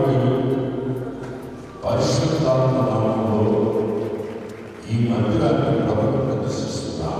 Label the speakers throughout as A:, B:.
A: కుమారు యొక్క పరిశుద్ధాత్మ నామంలో ఈ మందిరాన్ని ప్రభుత్వం ప్రదర్శిస్తున్నాం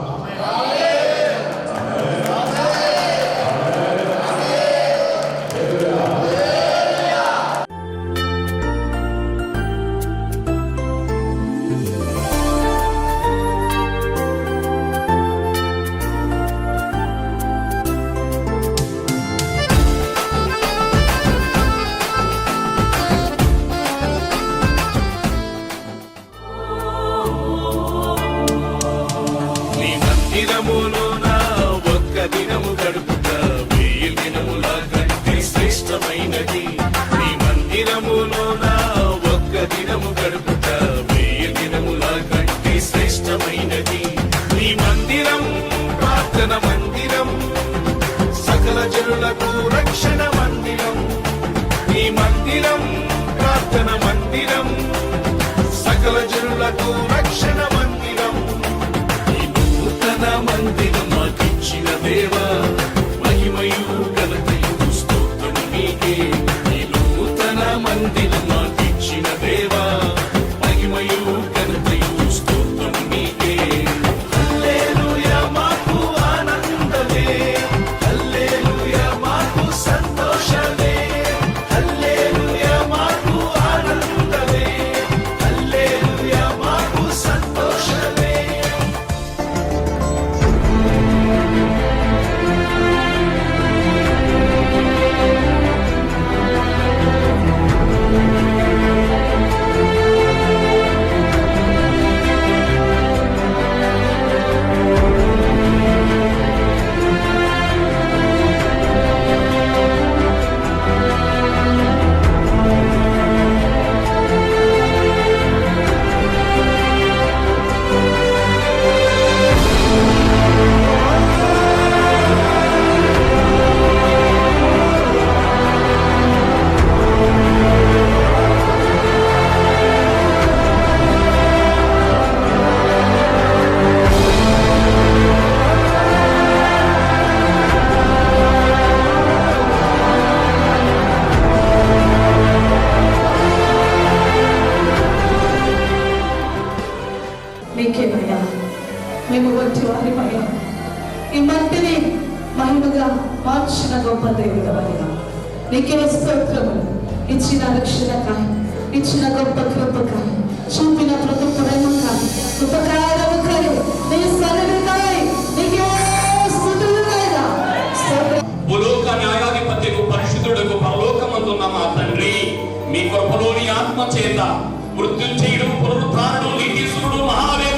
B: మేము వచ్చి వారి మహిమ ఈ మట్టిని మహిమగా మార్చిన గొప్ప దేవుడమయ్యా నీకే స్తోత్రము. ఇచ్చిన రక్షణకాయ ఇచ్చిన గొప్ప కృపకాయ చూపిన ప్రతి ప్రేమకాయ ఉపకారముకాయ నీ సన్నిధికాయ నీకే స్తుతులుగాయా
C: భూలోక న్యాయాధిపత్యకు పరిశుద్ధుడకు పరలోకమందున్న మా తండ్రి మీ కృపలోని ఆత్మ చేత మృత్యుంచేయుడు చేయడం పునరుద్ధారణం మహాదేవుడు ఘనమైన మహారాజు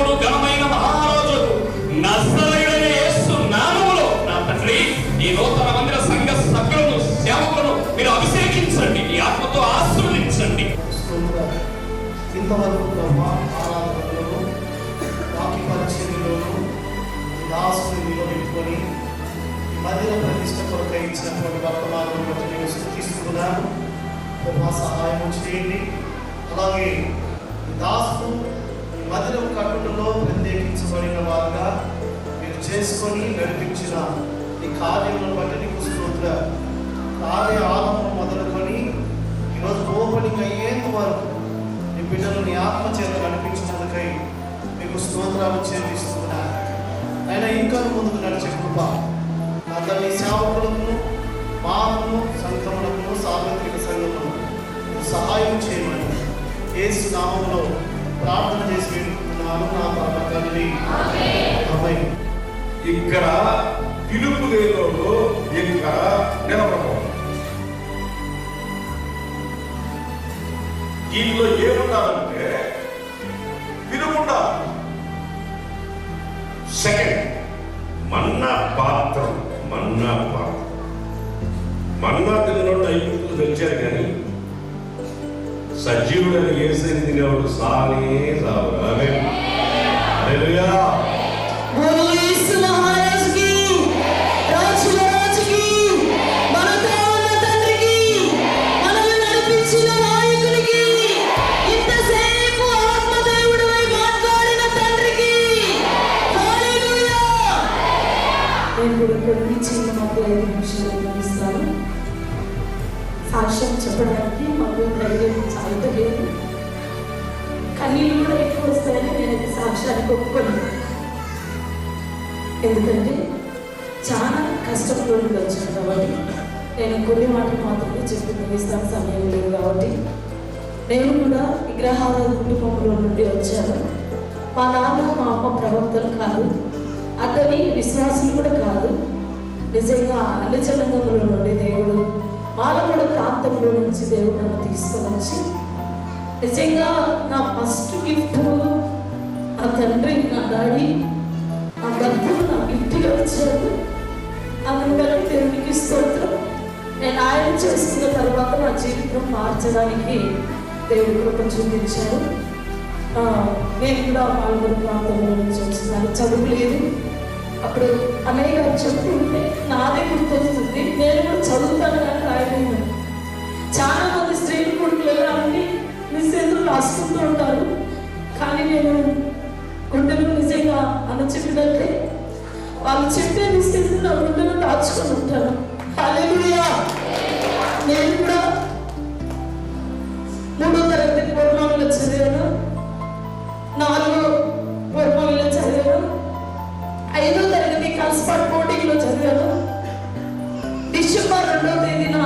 C: నజరేయుడైన యేసు నామములో నా తండ్రి ఈ నూతన మందిర సంఘ సభ్యులను సేవకులను మీరు అభిషేకించండి ఈ ఆత్మతో ఆశీర్వదించండి.
D: ఇంతవరకు బ్రహ్మ ఆరాధనలోను వాక్య పరిచర్యలోను దాసుని నిలబెట్టుకొని మందిర ప్రతిష్ట కొరకై ఇచ్చినటువంటి వర్తమానం బట్టి నేను సృష్టిస్తున్నాను ప్రభా సహాయం చేయండి. అలాగే దాసు ఈ మందిరం కట్టుటలో ప్రత్యేకించబడిన వారుగా చేసుకొని నడిపించిన ఈ కార్యములను బట్టి నీకు స్తోత్ర కార్య ఆరంభం మొదలుకొని ఈరోజు ఓపెనింగ్ అయ్యేంత వరకు నీ బిడ్డలు నీ ఆత్మ చేత నడిపించినందుకై మీకు స్తోత్రాలు చెల్లిస్తున్నాను. అయినా ఇంకా ముందుకు నడిచే కృప అందరి సేవకులకు మానవును సంఘములకు సార్వత్రిక సంఘమును సహాయం చేయమని యేసు నామంలో ప్రార్థన చేసి పెట్టుకున్నాను నా తండ్రి. ఆమేన్.
A: ఇక్కడ పిలుపు లేనోడు ఇక్కడ నిలబడకూడదు. దీనిలో ఏముండాలంటే పిలుపు సెకండ్ మన్నా పాత్ర మన్నా పాత్ర. మన్నా తిన్నోడు ఐగుప్తులు తెచ్చారు కానీ సజీవుడని ఏసని తినేవాడు సానే సావు
B: నేను ఈ ఎందుకంటే చాలా కష్టంతో వచ్చాను కాబట్టి నేను కొన్ని మాటలు మాత్రమే చెప్పి ముగిస్తాను సమయం లేదు కాబట్టి. నేను కూడా విగ్రహాల కుటుంబంలో నుండి వచ్చాను. మా నాన్న మా అమ్మ ప్రవక్తలు కాదు అతని విశ్వాసులు కూడా కాదు. నిజంగా అన్ని జనంగంలో నుండి దేవుడు మాలగూడ ప్రాంతంలో నుంచి దేవుడు నన్ను తీసుకొని వచ్చి నిజంగా నా ఫస్ట్ గిఫ్ట్ ఆ తండ్రి నా డాడీ ఆ భర్తలు నా గిఫ్ట్గా వచ్చారు అందుని బట్టి దేవునికి స్తోత్రం. నేను ఆయన చేసుకున్న తర్వాత నా జీవితం మార్చడానికి దేవుడు కృప చూపించాడు. నేను కూడా పాల్గొని ప్రాంతంలో నుంచి వచ్చినాను చదువు లేదు. అప్పుడు అనేక చెప్తుంటే నాదే గుర్తొస్తుంది. నేను కూడా చదువుతాను కానీ రాయలేను. చాలా మంది స్త్రీలు కొడుకులు మీ చేతులు రాసుకుంటూ ఉంటారు. కానీ నేను గుండెలు నిజంగా అణచిపినట్లే వాళ్ళు చెప్పే నిశ్చేతులు నా గుండెలు దాచుకుని ఉంటాను నేను కూడా మూడో తరగతి పూర్ణంలో చదివాను. నాలుగో పూర్ణంలో చదివాను. ఐదో తరగతి కన్స్పర్ట్ పోటీలో చదివాను. డిసెంబర్ రెండో తేదీన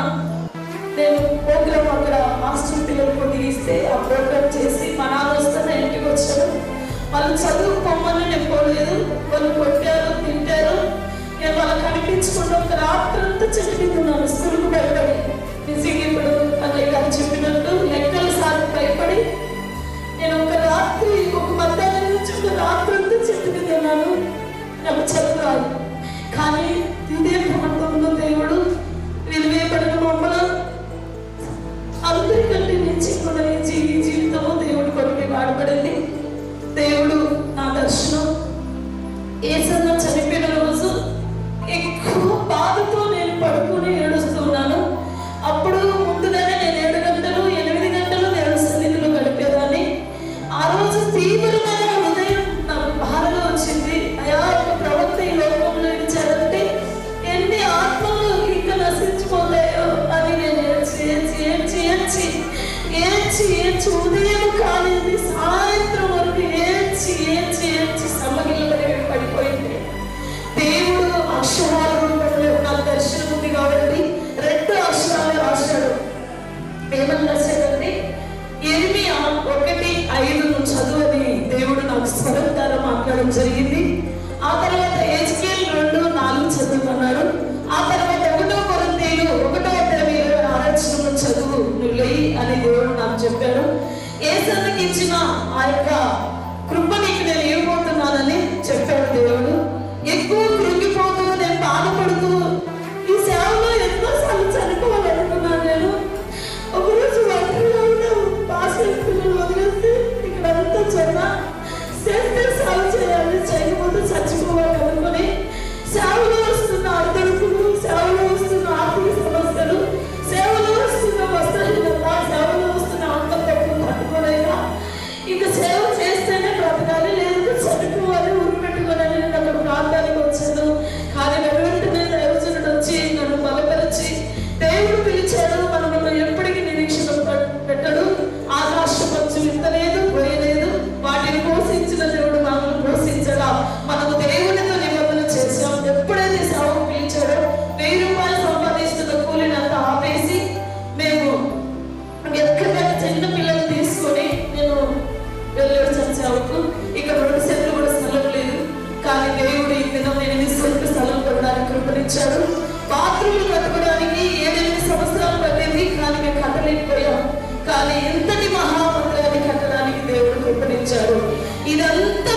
B: నేను ప్రోగ్రామ్ అక్కడ మాస్టర్ పిల్లలు కొద్దిగిస్తే ఆ ప్రోగ్రామ్ చేసి మా నాన్న ఇంటికి వచ్చాను. వాళ్ళు చదువు పొమ్మని నేను పోలేదు. వాళ్ళు కొట్టారు తింటారు నేను వాళ్ళకి కనిపించకుండా ఒక రాత్రి అంతా చెట్టుకున్నాను స్కూల్కి వెళ్ళడం నిజంగా ఇప్పుడు జరిగింది. ఆ తర్వాత హెచ్కేల్ రెండు నాలుగు చదువుకున్నాడు ఆ తర్వాత ఒకటో కొరంతీలు ఒకటో అధ్యాయం ఇరవై ఆరచనలు చదువు నువ్వు లేయి అని దేవుడు నాకు చెప్పాడు. ఏ ఇచ్చిన ఆ యొక్క దేవుడు ఇదంతా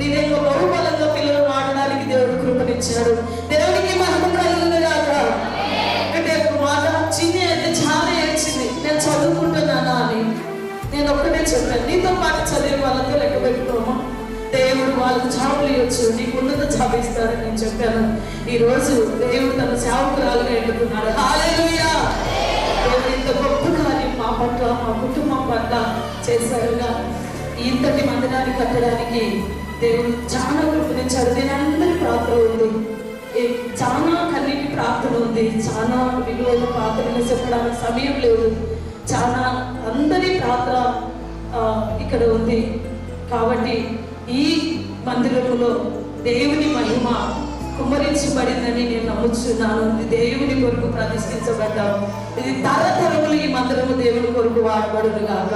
B: నీవేమో బహుబలంగా పిల్లలు ఆడడానికి దేవుడు కృపనిచ్చాడు. దేవునికి మహిమ కలుగును కాక అంటే ఒక మాట చిన్ని అంటే చాలా ఏడ్చింది. నేను చదువుకుంటున్నానా అని నేను ఒక్కటే చెప్పాను. నీతో పాటు చదివే వాళ్ళతో లెక్క పెట్టుకోమా? దేవుడు వాళ్ళకి జాబులు ఇవ్వచ్చు. నీకు ఉన్నత జాబ్ ఇస్తారని నేను చెప్పాను. ఈరోజు దేవుడు తన సేవకురాలుగా ఎన్నుకున్నాడు. హాలేలుయా దేవుడు ఇంత గొప్ప కానీ మా పట్ల మా కుటుంబం పట్ల చేశారుగా. ఇంతటి మందిరాన్ని కట్టడానికి దేవుడు చాలా కృపణించాడు నేను అందరి ప్రార్థన ఉంది. ఈ చాలా కన్నీటి ప్రార్థన ఉంది. చాలా విలువైన ప్రార్థనలు చెప్పడానికి సమయం లేదు. చాలా అందరి ప్రార్థన ఇక్కడ ఉంది. కాబట్టి ఈ మందిరములో దేవుని మహిమ కుమ్మరించబడిందని నేను నమ్ముచున్నాను. ఇది దేవుని కొరకు ప్రతిష్ఠించబడ్డాం ఇది తరతరములు ఈ మందిరము దేవుని కొరకు వాడబడును కాక